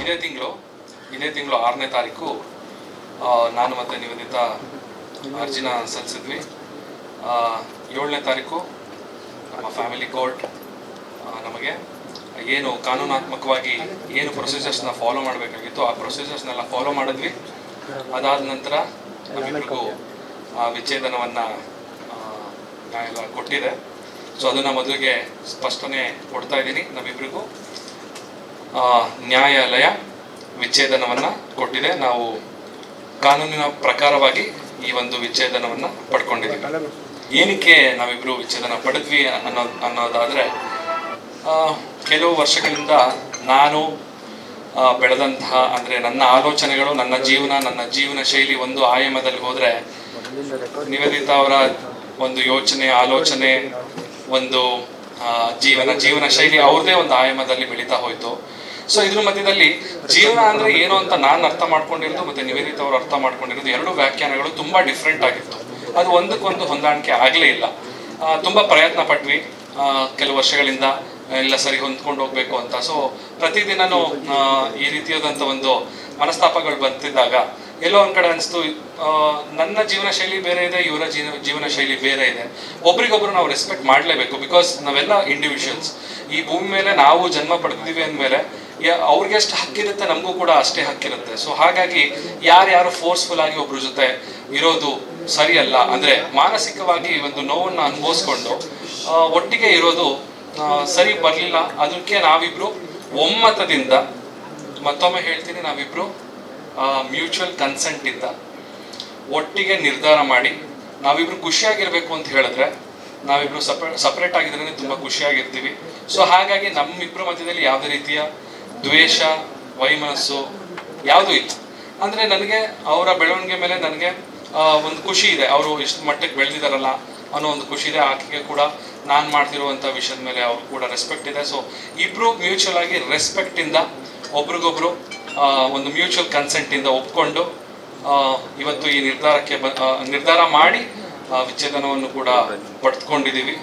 ಇದೇ ತಿಂಗಳು ಇದೇ ತಿಂಗಳು ಆರನೇ ತಾರೀಕು ನಾನು ಮತ್ತು ನಿವೇದಿತ ಅರ್ಜಿನ ಸಲ್ಲಿಸಿದ್ವಿ. ಏಳನೇ ತಾರೀಕು ನಮ್ಮ ಫ್ಯಾಮಿಲಿ ಕೋರ್ಟ್ ನಮಗೆ ಏನು ಕಾನೂನಾತ್ಮಕವಾಗಿ ಏನು ಪ್ರೊಸೀಜರ್ಸ್ನ ಫಾಲೋ ಮಾಡಬೇಕಾಗಿತ್ತು, ಆ ಪ್ರೊಸೀಜರ್ಸ್ನೆಲ್ಲ ಫಾಲೋ ಮಾಡಿದ್ವಿ. ಅದಾದ ನಂತರ ನಮ್ಮಿಬ್ಬರಿಗೂ ವಿಚ್ಛೇದನವನ್ನು ನ್ಯಾಯಾಲಯ ಕೊಟ್ಟಿದೆ. ಸೊ ಅದನ್ನು ಮೊದಲಿಗೆ ಸ್ಪಷ್ಟನೆ ಕೊಡ್ತಾ ಇದ್ದೀನಿ ನಮ್ಮಿಬ್ಬರಿಗೂ ನ್ಯಾಯಾಲಯ ವಿಚ್ಛೇದನವನ್ನು ಕೊಟ್ಟಿದೆ. ನಾವು ಕಾನೂನಿನ ಪ್ರಕಾರವಾಗಿ ಈ ಒಂದು ವಿಚ್ಛೇದನವನ್ನು ಪಡ್ಕೊಂಡಿದ್ದೀವಿ. ಏನಕ್ಕೆ ನಾವಿಬ್ರು ವಿಚ್ಛೇದನ ಪಡೆದ್ವಿ ಅನ್ನೋ, ಅನ್ನೋದಾದರೆ ಕೆಲವು ವರ್ಷಗಳಿಂದ ನಾನು ಬೆಳೆದಂತಹ, ಅಂದರೆ ನನ್ನ ಆಲೋಚನೆಗಳು, ನನ್ನ ಜೀವನ ನನ್ನ ಜೀವನ ಶೈಲಿ ಒಂದು ಆಯಾಮದಲ್ಲಿ ಹೋದರೆ, ನಿವೇದಿತ ಅವರ ಒಂದು ಯೋಚನೆ, ಆಲೋಚನೆ, ಒಂದು ಜೀವನ ಜೀವನ ಶೈಲಿ ಅವ್ರದೇ ಒಂದು ಆಯಾಮದಲ್ಲಿ ಬೆಳೀತಾ ಹೋಯ್ತು. ಸೊ ಇದ್ರ ಮಧ್ಯದಲ್ಲಿ ಜೀವನ ಅಂದ್ರೆ ಏನು ಅಂತ ನಾನು ಅರ್ಥ ಮಾಡ್ಕೊಂಡಿರೋದು ಮತ್ತೆ ನಿವೇದಿತ ಅವರು ಅರ್ಥ ಮಾಡ್ಕೊಂಡಿರೋದು ಎರಡು ವ್ಯಾಖ್ಯಾನಗಳು ತುಂಬಾ ಡಿಫ್ರೆಂಟ್ ಆಗಿತ್ತು. ಅದು ಒಂದಕ್ಕೊಂದು ಹೊಂದಾಣಿಕೆ ಆಗಲೇ ಇಲ್ಲ. ತುಂಬಾ ಪ್ರಯತ್ನ ಪಟ್ವಿ. ಕೆಲವು ವರ್ಷಗಳಿಂದ ಎಲ್ಲ ಸರಿ ಹೊಂದ್ಕೊಂಡು ಹೋಗ್ಬೇಕು ಅಂತ. ಸೊ ಪ್ರತಿದಿನನೂ ಈ ರೀತಿಯಾದಂಥ ಒಂದು ಮನಸ್ತಾಪಗಳು ಬರ್ತಿದ್ದಾಗ ಎಲ್ಲೋ ಒಂದ್ ಕಡೆ ಅನಿಸ್ತು ನನ್ನ ಜೀವನ ಶೈಲಿ ಬೇರೆ ಇದೆ, ಇವರ ಜೀವನ ಜೀವನ ಶೈಲಿ ಬೇರೆ ಇದೆ. ಒಬ್ರಿಗೊಬ್ರು ನಾವು ರೆಸ್ಪೆಕ್ಟ್ ಮಾಡಲೇಬೇಕು ಬಿಕಾಸ್ ನಾವೆಲ್ಲ ಇಂಡಿವಿಜುವಲ್ಸ್ ಈ ಭೂಮಿ ಮೇಲೆ ನಾವು ಜನ್ಮ ಪಡೆದಿದ್ದೀವಿ ಅಂದಮೇಲೆ ಅವ್ರಿಗೆ ಎಷ್ಟು ಹಕ್ಕಿರುತ್ತೆ, ನಮಗೂ ಕೂಡ ಅಷ್ಟೇ ಹಕ್ಕಿರುತ್ತೆ. ಸೊ ಹಾಗಾಗಿ ಯಾರ್ಯಾರು ಫೋರ್ಸ್ಫುಲ್ ಆಗಿ ಒಬ್ರ ಜೊತೆ ಇರೋದು ಸರಿಯಲ್ಲ, ಅಂದ್ರೆ ಮಾನಸಿಕವಾಗಿ ಒಂದು ನೋವನ್ನ ಅನುಭವಿಸ್ಕೊಂಡು ಒಟ್ಟಿಗೆ ಇರೋದು ಸರಿ ಬರಲಿಲ್ಲ, ಅದಕ್ಕೆ ನಾವಿಬ್ರು ಒಮ್ಮತದಿಂದ, ಮತ್ತೊಮ್ಮೆ ಹೇಳ್ತೀನಿ, ನಾವಿಬ್ರು ಮ್ಯೂಚುವಲ್ ಕನ್ಸೆಂಟ್ ಇಂದ ಒಟ್ಟಿಗೆ ನಿರ್ಧಾರ ಮಾಡಿ, ನಾವಿಬ್ರು ಖುಷಿಯಾಗಿರ್ಬೇಕು ಅಂತ ಹೇಳಿದ್ರೆ, ನಾವಿಬ್ರು ಸಪ್ರೇಟ್ ಸಪ್ರೇಟ್ ಆಗಿದ್ರೆ ತುಂಬಾ ಖುಷಿಯಾಗಿರ್ತೀವಿ. ಸೊ ಹಾಗಾಗಿ ನಮ್ಮಿಬ್ರು ಮಧ್ಯದಲ್ಲಿ ಯಾವುದೇ ರೀತಿಯ ದ್ವೇಷ, ವೈಮನಸ್ಸು ಯಾವುದೂ ಇಲ್ಲ ಅಂದ್ರೆ ನನಗೆ ಅವರ ಬೆಳವಣಿಗೆ ಮೇಲೆ ನನಗೆ ಒಂದು ಖುಷಿ ಇದೆ. ಅವರು ಇಷ್ಟು ಮಟ್ಟಕ್ಕೆ ಬೆಳೆದಿದ್ದಾರಲ್ಲ ಅನ್ನೋ ಒಂದು ಖುಷಿ ಇದೆ. ಆಕೆಗೆ ಕೂಡ ನಾನು ಮಾಡ್ತಿರುವಂಥ ವಿಷಯದ ಮೇಲೆ ಅವ್ರು ಕೂಡ ರೆಸ್ಪೆಕ್ಟ್ ಇದೆ. ಸೊ ಇಬ್ರು ಮ್ಯೂಚುವಲ್ ಆಗಿ ರೆಸ್ಪೆಕ್ಟ್ ಇಂದ ಒಬ್ರಿಗೊಬ್ರು ಒಂದು ಮ್ಯೂಚುವಲ್ ಕನ್ಸೆಂಟ್ ಇಂದ ಒಪ್ಕೊಂಡು ಇವತ್ತು ಈ ನಿರ್ಧಾರಕ್ಕೆ ನಿರ್ಧಾರ ಮಾಡಿ ವಿಚ್ಛೇದನವನ್ನು ಕೂಡ ಪಡೆದುಕೊಂಡಿದ್ದೀವಿ